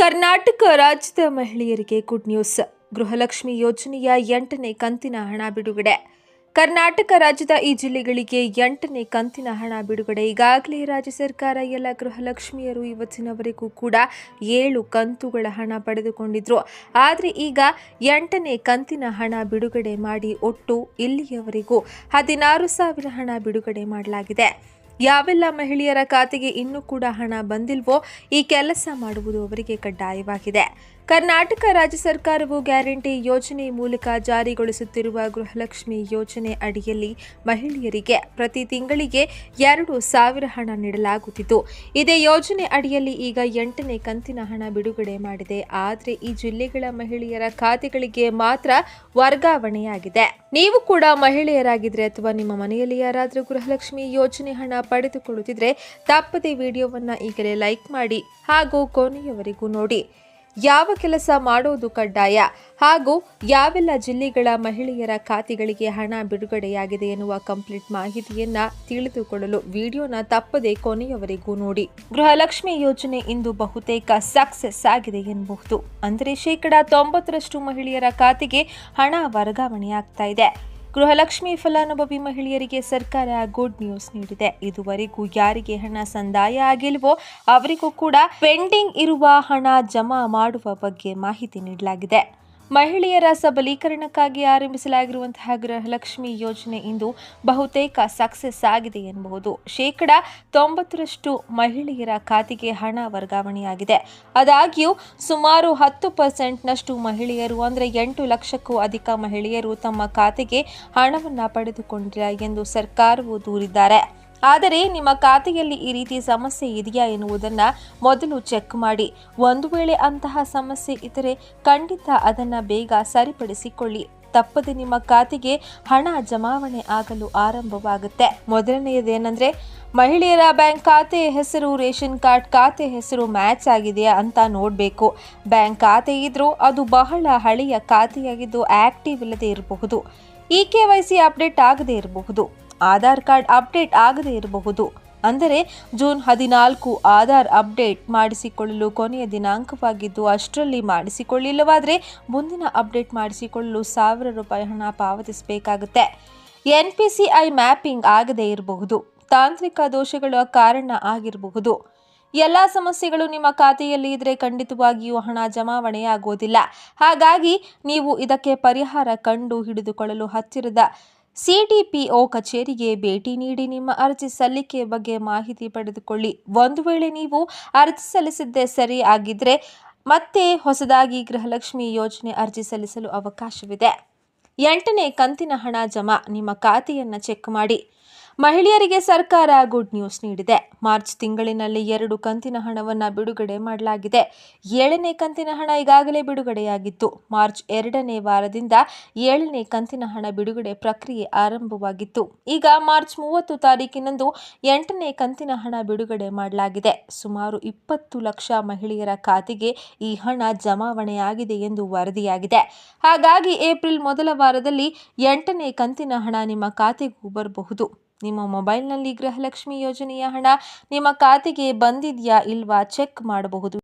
ಕರ್ನಾಟಕ ರಾಜ್ಯದ ಮಹಿಳೆಯರಿಗೆ good news Gruhalakshmi ಯೋಜನೆಯ ಎಂಟನೇ ಕಂತಿನ ಹಣ ಬಿಡುಗಡೆ. ಕರ್ನಾಟಕ ರಾಜ್ಯದ ಈ ಜಿಲ್ಲೆಗಳಿಗೆ ಎಂಟನೇ ಕಂತಿನ ಹಣ ಬಿಡುಗಡೆ. ಈಗಾಗಲೇ ರಾಜ್ಯ ಸರ್ಕಾರ ಎಲ್ಲ ಗೃಹಲಕ್ಷ್ಮಿಯರು ಇವತ್ತಿನವರೆಗೂ ಕೂಡ ಏಳು ಕಂತುಗಳ ಹಣ ಪಡೆದುಕೊಂಡಿದ್ರು. ಆದರೆ ಈಗ ಎಂಟನೇ ಕಂತಿನ ಹಣ ಬಿಡುಗಡೆ ಮಾಡಿ ಒಟ್ಟು ಇಲ್ಲಿಯವರೆಗೂ ಹದಿನಾರು ಸಾವಿರ ಹಣ ಬಿಡುಗಡೆ ಮಾಡಲಾಗಿದೆ. ಯಾವೆಲ್ಲ ಮಹಿಳೆಯರ ಖಾತೆಗೆ ಇನ್ನೂ ಕೂಡ ಹಣ ಬಂದಿಲ್ವೋ ಈ ಕೆಲಸ ಮಾಡುವುದು ಅವರಿಗೆ ಕಡ್ಡಾಯವಾಗಿದೆ. ಕರ್ನಾಟಕ ರಾಜ್ಯ ಸರ್ಕಾರವು ಗ್ಯಾರಂಟಿ ಯೋಜನೆ ಮೂಲಕ ಜಾರಿಗೊಳಿಸುತ್ತಿರುವ ಗೃಹಲಕ್ಷ್ಮಿ ಯೋಜನೆ ಅಡಿಯಲ್ಲಿ ಮಹಿಳೆಯರಿಗೆ ಪ್ರತಿ ತಿಂಗಳಿಗೆ ಎರಡು ಸಾವಿರ ಹಣ ನೀಡಲಾಗುತ್ತಿತ್ತು ಇದೇ ಯೋಜನೆ ಅಡಿಯಲ್ಲಿ ಈಗ ಎಂಟನೇ ಕಂತಿನ ಹಣ ಬಿಡುಗಡೆ ಮಾಡಿದೆ. ಆದರೆ ಈ ಜಿಲ್ಲೆಗಳ ಮಹಿಳೆಯರ ಖಾತೆಗಳಿಗೆ ಮಾತ್ರ ವರ್ಗಾವಣೆಯಾಗಿದೆ. ನೀವು ಕೂಡ ಮಹಿಳೆಯರಾಗಿದ್ರೆ ಅಥವಾ ನಿಮ್ಮ ಮನೆಯಲ್ಲಿ ಯಾರಾದರೂ ಗೃಹಲಕ್ಷ್ಮಿ ಯೋಜನೆ ಹಣ ಪಡೆದುಕೊಳ್ಳುತ್ತಿದ್ರೆ, ತಪ್ಪದೇ ವಿಡಿಯೋವನ್ನು ಈಗಲೇ ಲೈಕ್ ಮಾಡಿ ಹಾಗೂ ಕೊನೆಯವರೆಗೂ ನೋಡಿ. ಯಾವ ಕೆಲಸ ಮಾಡೋದು ಕಡ್ಡಾಯ? ಹಾಗೂ ಯಾವೆಲ್ಲ ಜಿಲ್ಲೆಗಳ ಮಹಿಳೆಯರ ಖಾತೆಗಳಿಗೆ ಹಣ ಬಿಡುಗಡೆಯಾಗಿದೆ ಎನ್ನುವ ಕಂಪ್ಲೀಟ್ ಮಾಹಿತಿಯನ್ನ ತಿಳಿದುಕೊಳ್ಳಲು ವಿಡಿಯೋನ ತಪ್ಪದೆ ಕೊನೆಯವರೆಗೂ ನೋಡಿ. ಗೃಹಲಕ್ಷ್ಮಿ ಯೋಜನೆ ಇಂದು ಬಹುತೇಕ ಸಕ್ಸೆಸ್ ಆಗಿದೆ ಎನ್ನಬಹುದು ಅಂದರೆ ಶೇಕಡಾ ತೊಂಬತ್ತರಷ್ಟು ಮಹಿಳೆಯರ ಖಾತೆಗೆ ಹಣ ವರ್ಗಾವಣೆಯಾಗ್ತಾ ಇದೆ. ಗೃಹಲಕ್ಷ್ಮಿ ಫಲಾನುಭವಿ ಮಹಿಳೆಯರಿಗೆ ಸರ್ಕಾರ ಗುಡ್ ನ್ಯೂಸ್ ನೀಡಿದೆ. ಇದುವರೆಗೂ ಯಾರಿಗೆ ಹಣ ಸಂದಾಯ ಆಗಿಲ್ವೋ ಅವರಿಗೂ ಕೂಡ ಪೆಂಡಿಂಗ್ ಇರುವ ಹಣ ಜಮಾ ಮಾಡುವ ಬಗ್ಗೆ ಮಾಹಿತಿ ನೀಡಲಾಗಿದೆ. ಮಹಿಳೆಯರ ಸಬಲೀಕರಣಕ್ಕಾಗಿ ಆರಂಭಿಸಲಾಗಿರುವಂತಹ ಗೃಹಲಕ್ಷ್ಮಿ ಯೋಜನೆ ಇಂದು ಬಹುತೇಕ ಸಕ್ಸಸ್ ಆಗಿದೆ ಎನ್ನಬಹುದು ಶೇಕಡ ತೊಂಬತ್ತರಷ್ಟು ಮಹಿಳೆಯರ ಖಾತೆಗೆ ಹಣ ವರ್ಗಾವಣೆಯಾಗಿದೆ. ಆದಾಗ್ಯೂ, ಸುಮಾರು ಹತ್ತು ಪರ್ಸೆಂಟ್ನಷ್ಟು ಮಹಿಳೆಯರು ಅಂದರೆ ಎಂಟು ಲಕ್ಷಕ್ಕೂ ಅಧಿಕ ಮಹಿಳೆಯರು ತಮ್ಮ ಖಾತೆಗೆ ಹಣವನ್ನು ಪಡೆದುಕೊಂಡಿಲ್ಲ ಎಂದು ಸರ್ಕಾರವು ದೂರಿದ್ದಾರೆ. ಆದರೆ ನಿಮ್ಮ ಖಾತೆಯಲ್ಲಿ ಈ ರೀತಿ ಸಮಸ್ಯೆ ಇದೆಯಾ ಎನ್ನುವುದನ್ನು ಮೊದಲು ಚೆಕ್ ಮಾಡಿ. ಒಂದು ವೇಳೆ ಅಂತಹ ಸಮಸ್ಯೆ ಇದ್ದರೆ ಖಂಡಿತ ಅದನ್ನ ಬೇಗ ಸರಿಪಡಿಸಿಕೊಳ್ಳಿ. ತಪ್ಪದೆ ನಿಮ್ಮ ಖಾತೆಗೆ ಹಣ ಜಮಾವಣೆ ಆಗಲು ಆರಂಭವಾಗುತ್ತೆ. ಮೊದಲನೆಯದೇನೆಂದರೆ, ಮಹಿಳೆಯರ ಬ್ಯಾಂಕ್ ಖಾತೆ ಹೆಸರು, ರೇಷನ್ ಕಾರ್ಡ್ ಖಾತೆ ಹೆಸರು ಮ್ಯಾಚ್ ಆಗಿದೆಯಾ ಅಂತ ನೋಡಬೇಕು. ಬ್ಯಾಂಕ್ ಖಾತೆ ಇದ್ರೂ ಅದು ಬಹಳ ಹಳೆಯ ಖಾತೆಯಾಗಿದ್ದು ಆಕ್ಟಿವ್ ಇಲ್ಲದೆ ಇರಬಹುದು. E K Y C update ಆಗದೇ ಇರಬಹುದು. ಆಧಾರ್ ಕಾರ್ಡ್ ಅಪ್ಡೇಟ್ ಆಗದೇ ಇರಬಹುದು. ಅಂದರೆ ಜೂನ್ ಹದಿನಾಲ್ಕು ಆಧಾರ್ ಅಪ್ಡೇಟ್ ಮಾಡಿಸಿಕೊಳ್ಳಲು ಕೊನೆಯ ದಿನಾಂಕವಾಗಿದ್ದು, ಅಷ್ಟರಲ್ಲಿ ಮಾಡಿಸಿಕೊಳ್ಳಿಲ್ಲವಾದರೆ ಮುಂದಿನ ಅಪ್ಡೇಟ್ ಮಾಡಿಸಿಕೊಳ್ಳಲು ಸಾವಿರ ರೂಪಾಯಿ ಹಣ ಪಾವತಿಸಬೇಕಾಗುತ್ತೆ. ಐ ಮ್ಯಾಪಿಂಗ್ ಆಗದೇ ಇರಬಹುದು. ತಾಂತ್ರಿಕ ದೋಷಗಳ ಕಾರಣ ಆಗಿರಬಹುದು. ಎಲ್ಲ ಸಮಸ್ಯೆಗಳು ನಿಮ್ಮ ಖಾತೆಯಲ್ಲಿ ಇದ್ರೆ ಖಂಡಿತವಾಗಿಯೂ ಹಣ ಜಮಾವಣೆಯಾಗುವುದಿಲ್ಲ ಹಾಗಾಗಿ ನೀವು ಇದಕ್ಕೆ ಪರಿಹಾರ ಕಂಡು ಹಿಡಿದುಕೊಳ್ಳಲು ಹತ್ತಿರದ ಸಿಡಿಪಿಒ ಕಚೇರಿಗೆ ಭೇಟಿ ನೀಡಿ ನಿಮ್ಮ ಅರ್ಜಿ ಸಲ್ಲಿಕೆ ಬಗ್ಗೆ ಮಾಹಿತಿ ಪಡೆದುಕೊಳ್ಳಿ. ಒಂದು ವೇಳೆ ನೀವು ಅರ್ಜಿ ಸಲ್ಲಿಸಿದ್ದೇ ಸರಿ ಆಗಿದ್ರೆ ಮತ್ತೆ ಹೊಸದಾಗಿ ಗೃಹಲಕ್ಷ್ಮಿ ಯೋಜನೆ ಅರ್ಜಿ ಸಲ್ಲಿಸಲು ಅವಕಾಶವಿದೆ. ಎಂಟನೇ ಕಂತಿನ ಹಣ ಜಮಾ. ನಿಮ್ಮ ಖಾತೆಯನ್ನು ಚೆಕ್ ಮಾಡಿ. ಮಹಿಳೆಯರಿಗೆ ಸರ್ಕಾರ ಗುಡ್ ನ್ಯೂಸ್ ನೀಡಿದೆ. ಮಾರ್ಚ್ ತಿಂಗಳಿನಲ್ಲಿ ಎರಡು ಕಂತಿನ ಹಣವನ್ನು ಬಿಡುಗಡೆ ಮಾಡಲಾಗಿದೆ. ಏಳನೇ ಕಂತಿನ ಹಣ ಈಗಾಗಲೇ ಬಿಡುಗಡೆಯಾಗಿತ್ತು. ಮಾರ್ಚ್ ಎರಡನೇ ವಾರದಿಂದ ಏಳನೇ ಕಂತಿನ ಹಣ ಬಿಡುಗಡೆ ಪ್ರಕ್ರಿಯೆ ಆರಂಭವಾಗಿತ್ತು. ಈಗ ಮಾರ್ಚ್ ಮೂವತ್ತು ತಾರೀಕಿನಂದು ಎಂಟನೇ ಕಂತಿನ ಹಣ ಬಿಡುಗಡೆ ಮಾಡಲಾಗಿದೆ. ಸುಮಾರು ಇಪ್ಪತ್ತು ಲಕ್ಷ ಮಹಿಳೆಯರ ಖಾತೆಗೆ ಈ ಹಣ ಜಮಾವಣೆಯಾಗಿದೆ ಎಂದು ವರದಿಯಾಗಿದೆ. ಹಾಗಾಗಿ ಏಪ್ರಿಲ್ ಮೊದಲ ವಾರದಲ್ಲಿ ಎಂಟನೇ ಕಂತಿನ ಹಣ ನಿಮ್ಮ ಖಾತೆಗೂ ಬರಬಹುದು. ನಿಮ್ಮ ಮೊಬೈಲ್ನಲ್ಲಿ ಗೃಹಲಕ್ಷ್ಮಿ ಯೋಜನೆಯ ಹಣ ನಿಮ್ಮ ಖಾತೆಗೆ ಬಂದಿದೆಯಾ ಇಲ್ವಾ ಚೆಕ್ ಮಾಡಬಹುದು.